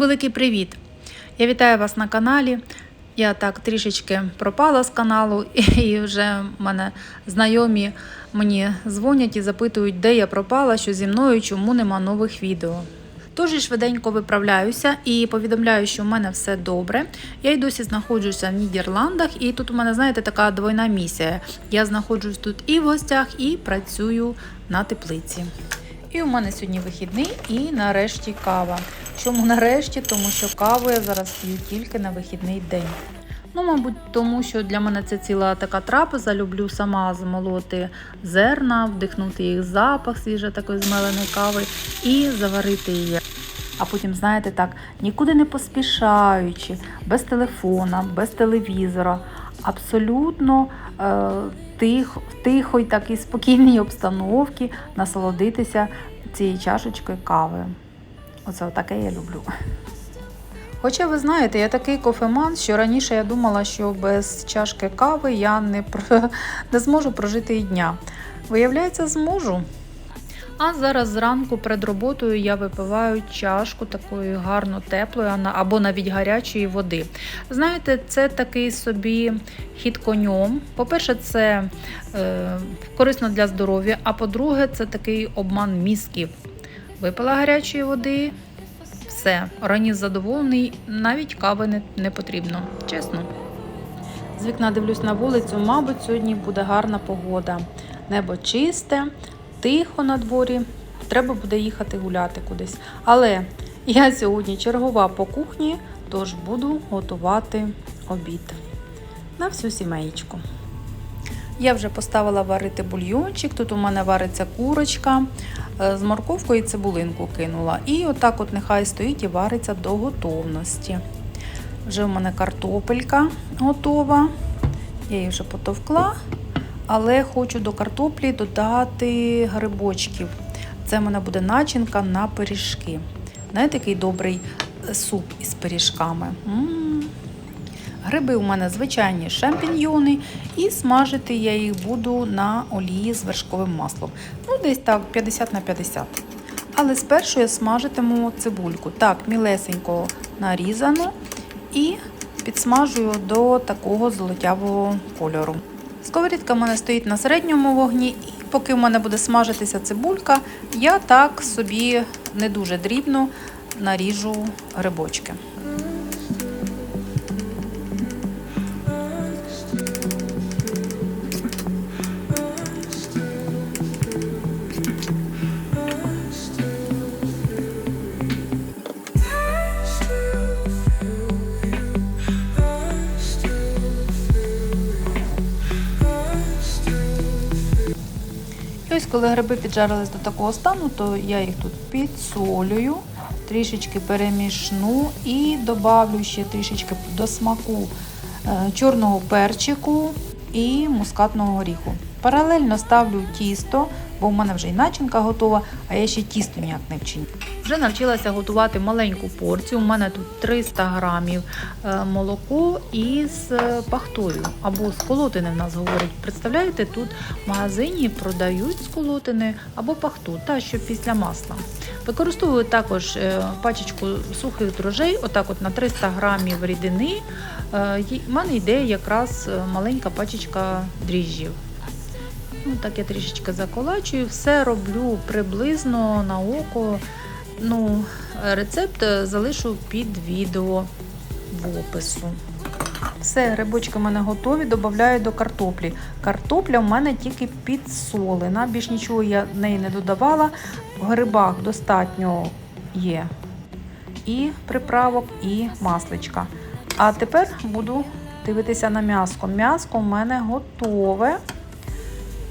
Великий привіт! Я вітаю вас на каналі. Я так трішечки пропала з каналу, і вже мене знайомі мені дзвонять і запитують, де я пропала, що зі мною, чому нема нових відео. Тож швиденько виправляюся і повідомляю, що в мене все добре. Я й досі знаходжуся в Нідерландах, і тут у мене, знаєте, така двойна місія. Я знаходжусь тут і в гостях, і працюю на теплиці. І у мене сьогодні вихідний і нарешті кава. Чому нарешті? Тому що каву я зараз п'ю тільки на вихідний день. Ну, мабуть, тому що для мене це ціла така трапеза. Люблю сама змолоти зерна, вдихнути їх запах свіже такої змеленої кави і заварити її. А потім, знаєте, так, нікуди не поспішаючи, без телефона, без телевізора, абсолютно е, в тихої такій спокійній обстановці насолодитися цією чашечкою кави. Оце таке я люблю. Хоча ви знаєте, я такий кофеман, що раніше я думала, що без чашки кави я не, не зможу прожити і дня. Виявляється, зможу. А зараз зранку перед роботою я випиваю чашку такої гарно теплої або навіть гарячої води. Знаєте, це такий собі хід конем. По-перше, це е, корисно для здоров'я, а по-друге, це такий обман мізків. Випила гарячої води, все, організм задоволений, навіть кави не, не потрібно, чесно. З вікна дивлюсь на вулицю, мабуть, сьогодні буде гарна погода. Небо чисте, тихо на дворі. Треба буде їхати гуляти кудись. Але я сьогодні чергова по кухні, тож буду готувати обід на всю сімейку. Я вже поставила варити бульйончик. Тут у мене вариться курочка е, з морковкою і цибулинку кинула. І отак от нехай стоїть і вариться до готовності. Вже в мене картопелька готова. Я її вже потовкла, але хочу до картоплі додати грибочків. Це в мене буде начинка на пиріжки. Знаєте, такий добрий суп із пиріжками. М. Гриби у мене звичайні шампіньйони, і смажити я їх буду на олії з вершковим маслом. Ну, десь так, 50 на 50. Але спершу я смажитиму цибульку. Так, мілесенько нарізану і підсмажую до такого золотявого кольору. Сковорідка в мене стоїть на середньому вогні, і поки в мене буде смажитися цибулька, я так собі не дуже дрібно наріжу грибочки. Коли гриби піджарились до такого стану, то я їх тут підсолюю, трішечки перемішну і добавлю ще трішечки до смаку е, чорного перчику і мускатного горіху. Паралельно ставлю тісто, бо в мене вже і начинка готова, а я ще тісто ніяк не вчиню. Вже навчилася готувати маленьку порцію. У мене тут 300 грамів е, молоко із е, пахтою або з в нас говорять. Представляєте, тут в магазині продають з колотини або пахту, та що після масла. Використовую також е, пачечку сухих дрожжей, отак от на 300 грамів рідини. В мене йде якраз маленька пачечка дріжджів. Ну, так я трішечки заколачую, все роблю приблизно на око. Ну, рецепт е, залишу під відео в опису. Все, грибочки в мене готові, додаю до картоплі. Картопля в мене тільки підсолена, більш нічого я в неї не додавала. В грибах достатньо є і приправок, і масличка. А тепер буду дивитися на м'яско. М'яско в мене готове.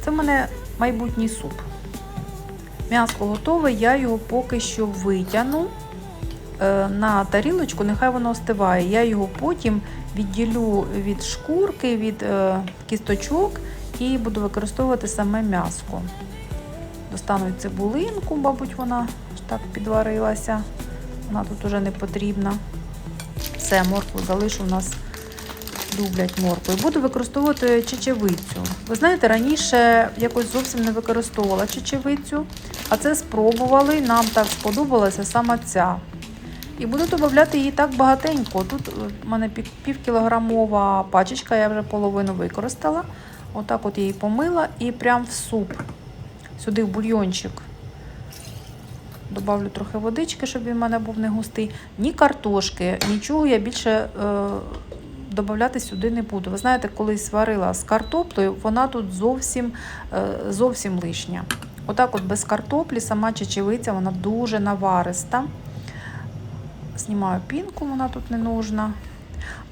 Це в мене майбутній суп. М'ясо готове, я його поки що витягну е, на тарілочку, нехай воно остиває. Я його потім відділю від шкурки, від е, кісточок і буду використовувати саме м'яско. Достану цибулинку, мабуть, вона так підварилася. Вона тут уже не потрібна. Все, моркву залишу у нас люблять моркву. Буду використовувати чечевицю. Ви знаєте, раніше якось зовсім не використовувала чечевицю, а це спробували. Нам так сподобалася саме ця. І буду додати її так багатенько. Тут е, в мене півкілограмова пачечка, я вже половину використала. Отак от її помила і прям в суп. Сюди в бульйончик. Добавлю трохи водички, щоб він в мене був не густий. Ні картошки, нічого я більше е, додавати сюди не буду. Ви знаєте, колись варила з картоплею, вона тут зовсім, е, зовсім лишня. Отак, от без картоплі, сама чечевиця, вона дуже навариста. Знімаю пінку, вона тут не нужна.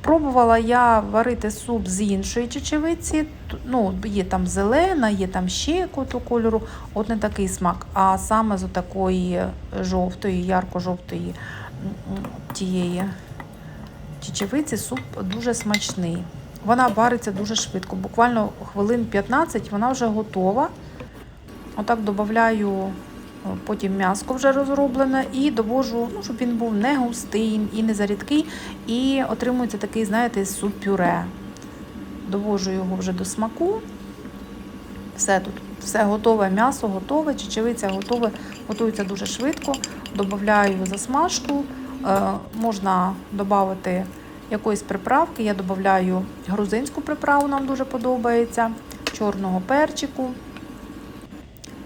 Пробувала я варити суп з іншої чечевиці. Ну, є там зелена, є там ще якого кольору. От не такий смак. А саме з такої жовтої, ярко-жовтої тієї чечевиці суп дуже смачний. Вона вариться дуже швидко, буквально хвилин 15 вона вже готова. Отак додаю е, потім м'яско вже розроблене і довожу, ну, щоб він був не густий і не зарідкий. І отримується такий, знаєте, суп-пюре. Довожу його вже до смаку. Все тут, все готове, м'ясо готове, чечевиця готове, готується дуже швидко. Додаю засмажку. Е, можна додати якоїсь приправки. Я додаю грузинську приправу, нам дуже подобається, чорного перчику.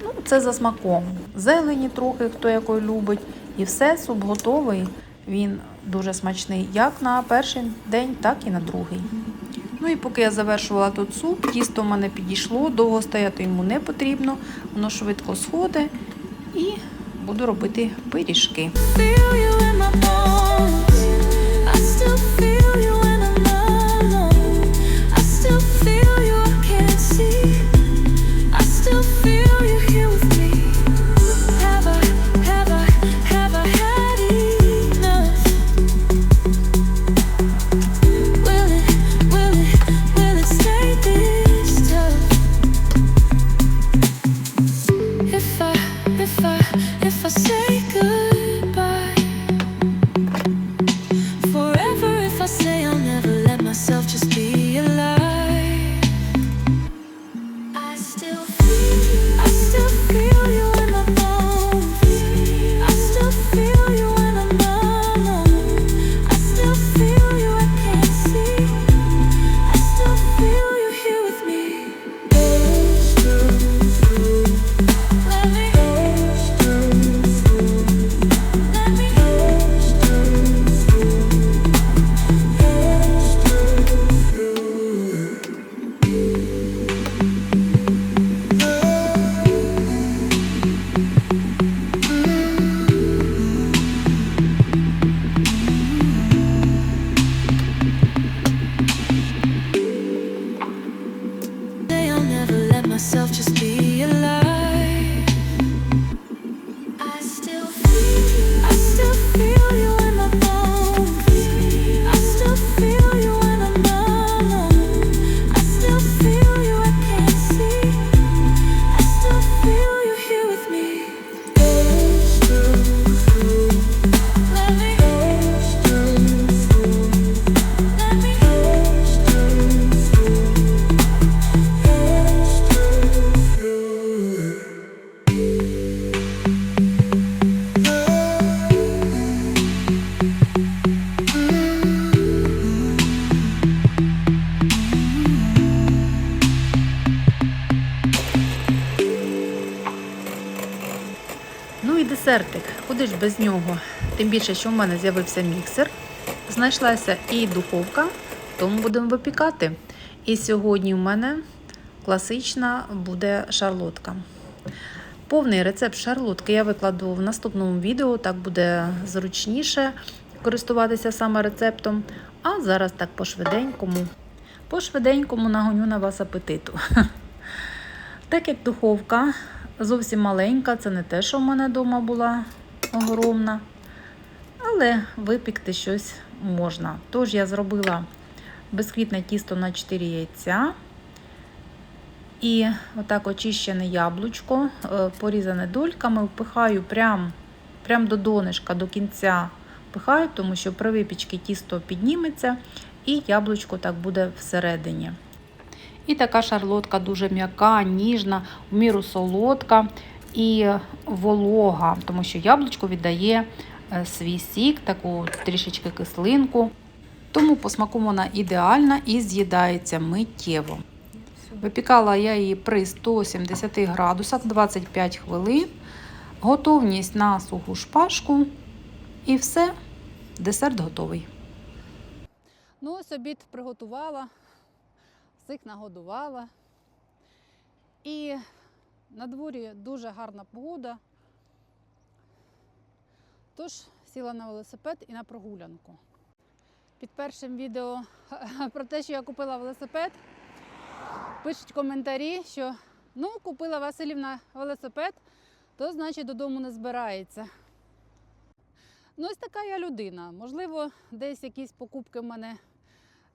Ну, це за смаком. Зелені трохи, хто якої любить. І все, суп готовий. Він дуже смачний як на перший день, так і на другий. Ну і поки я завершувала тут суп, тісто в мене підійшло, довго стояти йому не потрібно, воно швидко сходить і буду робити пиріжки. Myself just ж без нього? Тим більше, що в мене з'явився міксер, знайшлася і духовка, тому будемо випікати. І сьогодні в мене класична буде шарлотка. Повний рецепт шарлотки я викладу в наступному відео, так буде зручніше користуватися саме рецептом. А зараз так по-швиденькому. По-швиденькому нагоню на вас апетиту. Так як духовка зовсім маленька, це не те, що в мене вдома була огромна. Але випікти щось можна. Тож я зробила безквітне тісто на 4 яйця. І отак очищене яблучко, е, порізане дольками, впихаю прям, прям до донышка, до кінця впихаю, тому що при випічці тісто підніметься і яблучко так буде всередині. І така шарлотка дуже м'яка, ніжна, в міру солодка і волога, тому що яблучко віддає е, свій сік, таку трішечки кислинку. Тому по смаку вона ідеальна і з'їдається миттєво. Випікала я її при 170 градусах 25 хвилин. Готовність на суху шпажку. І все, десерт готовий. Ну, ось обід приготувала, всіх нагодувала. І на дворі дуже гарна погода. Тож сіла на велосипед і на прогулянку. Під першим відео про те, що я купила велосипед, пишуть коментарі, що ну, купила Василівна велосипед, то значить додому не збирається. Ну, ось така я людина. Можливо, десь якісь покупки в мене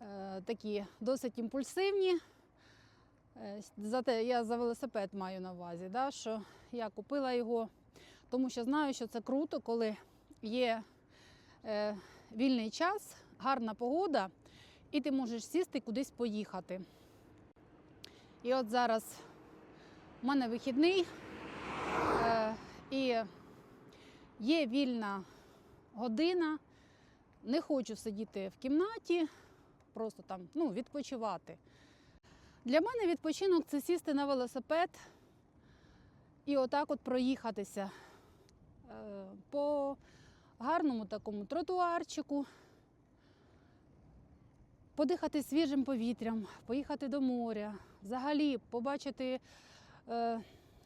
е, такі досить імпульсивні. Е, Зате я за велосипед маю на увазі, да, що я купила його, тому що знаю, що це круто, коли є е, вільний час, гарна погода, і ти можеш сісти кудись поїхати. І от зараз у мене вихідний, е, і є вільна година. Не хочу сидіти в кімнаті, просто там ну, відпочивати. Для мене відпочинок це сісти на велосипед і отак от проїхатися е, по гарному такому тротуарчику, подихати свіжим повітрям, поїхати до моря, взагалі побачити, е,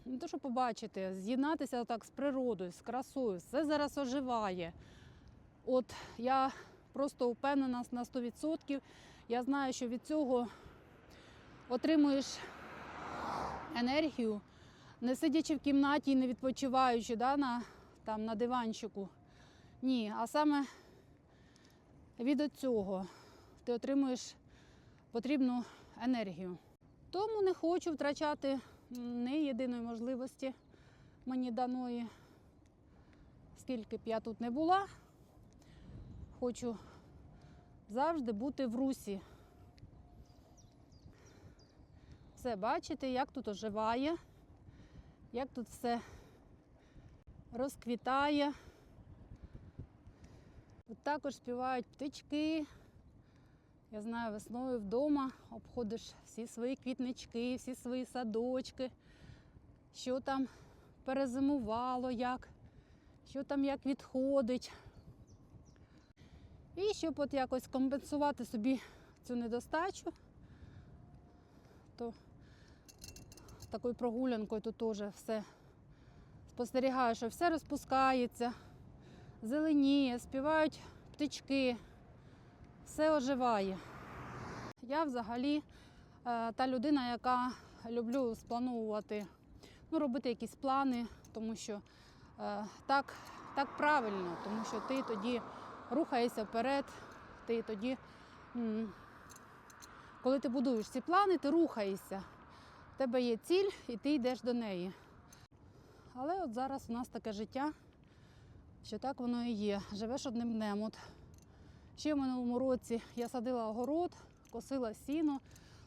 не то, що побачити, з'єднатися так з природою, з красою. Все зараз оживає. От я просто впевнена на 100%. Я знаю, що від цього отримуєш енергію, не сидячи в кімнаті і не відпочиваючи да, на, там, на диванчику. Ні, а саме від цього ти отримуєш потрібну енергію. Тому не хочу втрачати ні єдиної можливості мені даної, скільки б я тут не була. Хочу завжди бути в русі. Все бачите, як тут оживає, як тут все розквітає. Тут також співають птички. Я знаю, весною вдома обходиш всі свої квітнички, всі свої садочки, що там перезимувало, як, що там як відходить. І щоб от якось компенсувати собі цю недостачу, то такою прогулянкою тут теж все спостерігаю, що все розпускається, зеленіє, співають птички, все оживає. Я взагалі е, та людина, яка люблю сплановувати, ну, робити якісь плани, тому що е, так, так правильно, тому що ти тоді рухаєшся вперед, ти тоді, коли ти будуєш ці плани, ти рухаєшся. Тебе є ціль і ти йдеш до неї. Але от зараз у нас таке життя, що так воно і є. Живеш одним днем. От ще в минулому році я садила огород, косила сіно,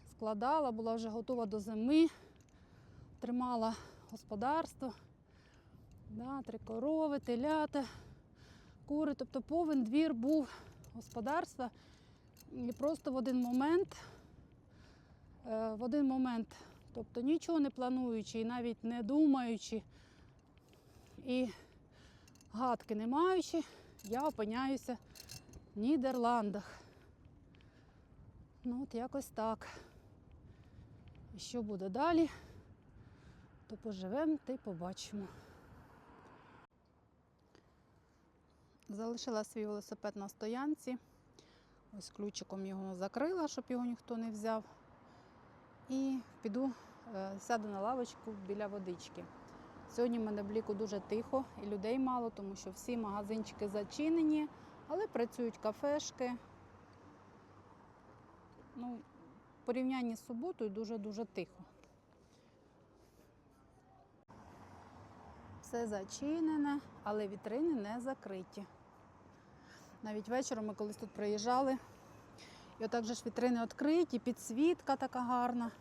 складала, була вже готова до зими, тримала господарство, да, три корови, телята, кури. Тобто повен двір був господарства. І просто в один момент, е, в один момент, тобто нічого не плануючи і навіть не думаючи, і гадки не маючи, я опиняюся в Нідерландах. Ну, от якось так. І що буде далі, то поживемо та й побачимо. Залишила свій велосипед на стоянці. Ось ключиком його закрила, щоб його ніхто не взяв. І піду, е, сяду на лавочку біля водички. Сьогодні в мене бліку дуже тихо і людей мало, тому що всі магазинчики зачинені, але працюють кафешки. Ну, в порівнянні з суботою дуже-дуже тихо. Все зачинене, але вітрини не закриті. Навіть вечором ми колись тут приїжджали. І отак же ж вітрини відкриті, підсвітка така гарна.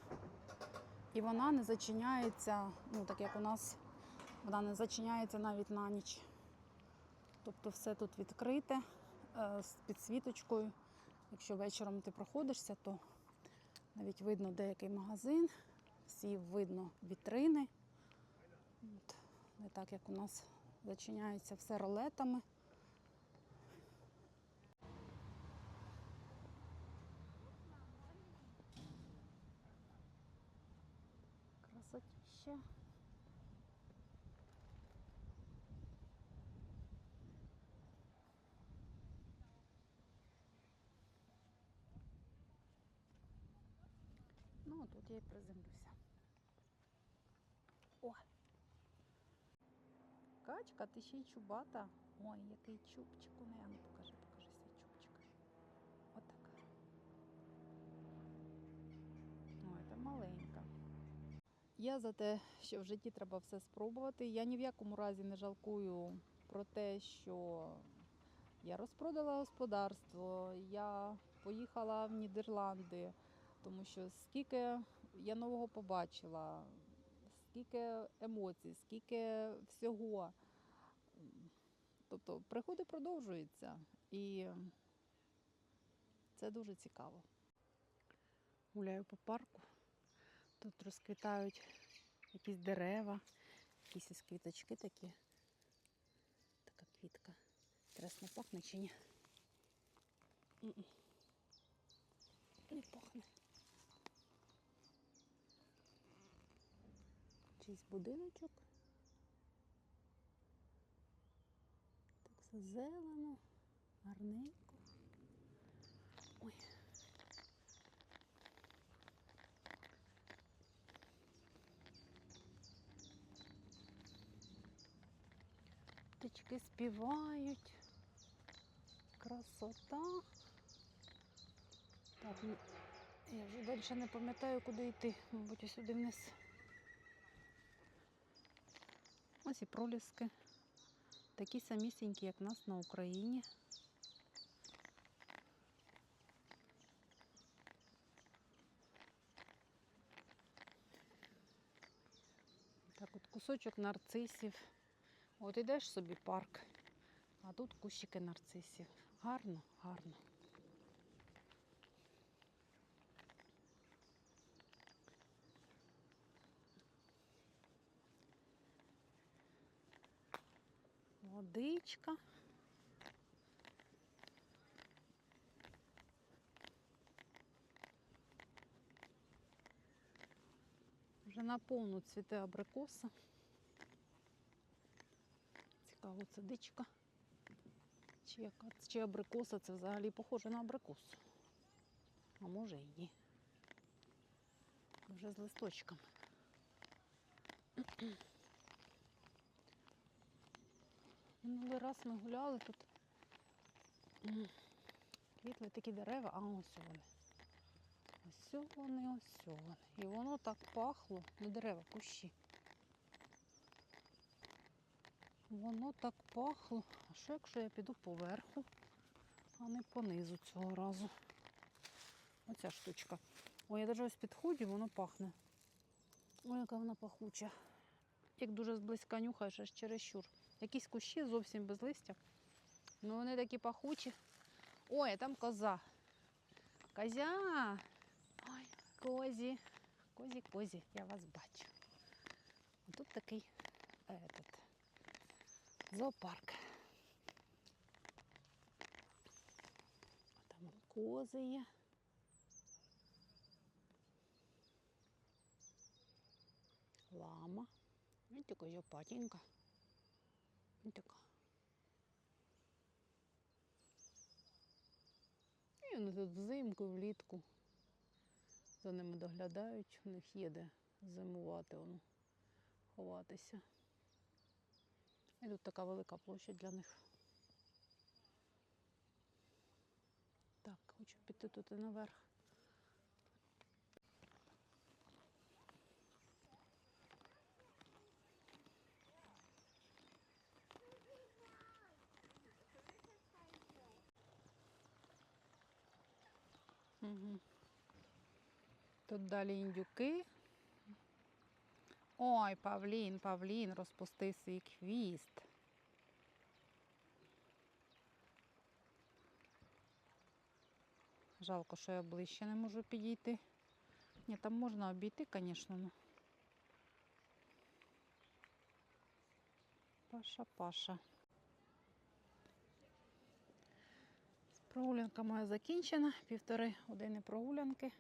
І вона не зачиняється, ну так як у нас, вона не зачиняється навіть на ніч. Тобто все тут відкрите е, з підсвіточкою. Якщо вечором ти проходишся, то навіть видно деякий магазин, всі видно вітрини. От. Не так, як у нас зачиняється все ролетами. Красотища. Ну, тут я і приземлюся. О! Качка, ти ще й чубата. Ой, який чубчик у неї. Покажи, покажи свій чубчик. Отака. Ой, це маленька. Я за те, що в житті треба все спробувати. Я ні в якому разі не жалкую про те, що я розпродала господарство, я поїхала в Нідерланди, тому що скільки я нового побачила, скільки емоцій, скільки всього. Тобто приходи продовжуються і це дуже цікаво. Гуляю по парку. Тут розквітають якісь дерева, якісь квіточки такі. Така квітка. Інтересно, пахне чи ні? Не пахне. Чийсь будиночок. Так все зелено, гарненько. Ой. Птички співають. Красота. Так, я вже далі не пам'ятаю, куди йти. Мабуть, сюди вниз. Ось і проліски. Такі самісінькі, як нас на Україні. Так, от кусочок нарцисів. От ідеш собі парк, а тут кущики нарцисів. Гарно, гарно. Водичка. Вже наповну цвіте абрикоса. Цікаво, це дичка. Чи, чи абрикоса це взагалі похоже на абрикосу. А може і ні. Вже з листочками. Минулий раз ми гуляли тут. Квітли такі дерева, а ось вони. Ось вони, ось вони. І воно так пахло, не дерева, кущі. Воно так пахло. А що якщо я піду поверху, а не понизу цього разу? Оця штучка. Ой, я навіть ось підходжу, воно пахне. Ой, яка вона пахуча. Як дуже зблизька нюхаєш, аж чересчур. Якісь кущі зовсім без листя. Ну вони такі пахучі. Ой, а там коза. Козя. Ой, козі. Козі, козі, я вас бачу. Тут такий этот, зоопарк. Там кози є. Лама. Ось така йопатенька. Ось така. І вони тут взимку, влітку. За ними доглядають, у них є де зимувати, воно, ховатися. І тут така велика площа для них. Так, хочу піти тут наверх. Угу. Тут далі індюки. Ой, Павлін, Павлін розпустив свій квіст. Жалко, що я ближче не можу підійти. Ні, там можна обійти, звісно. Ну. Паша, Паша. Прогулянка моя закінчена, півтори години прогулянки.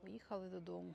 Поїхали додому.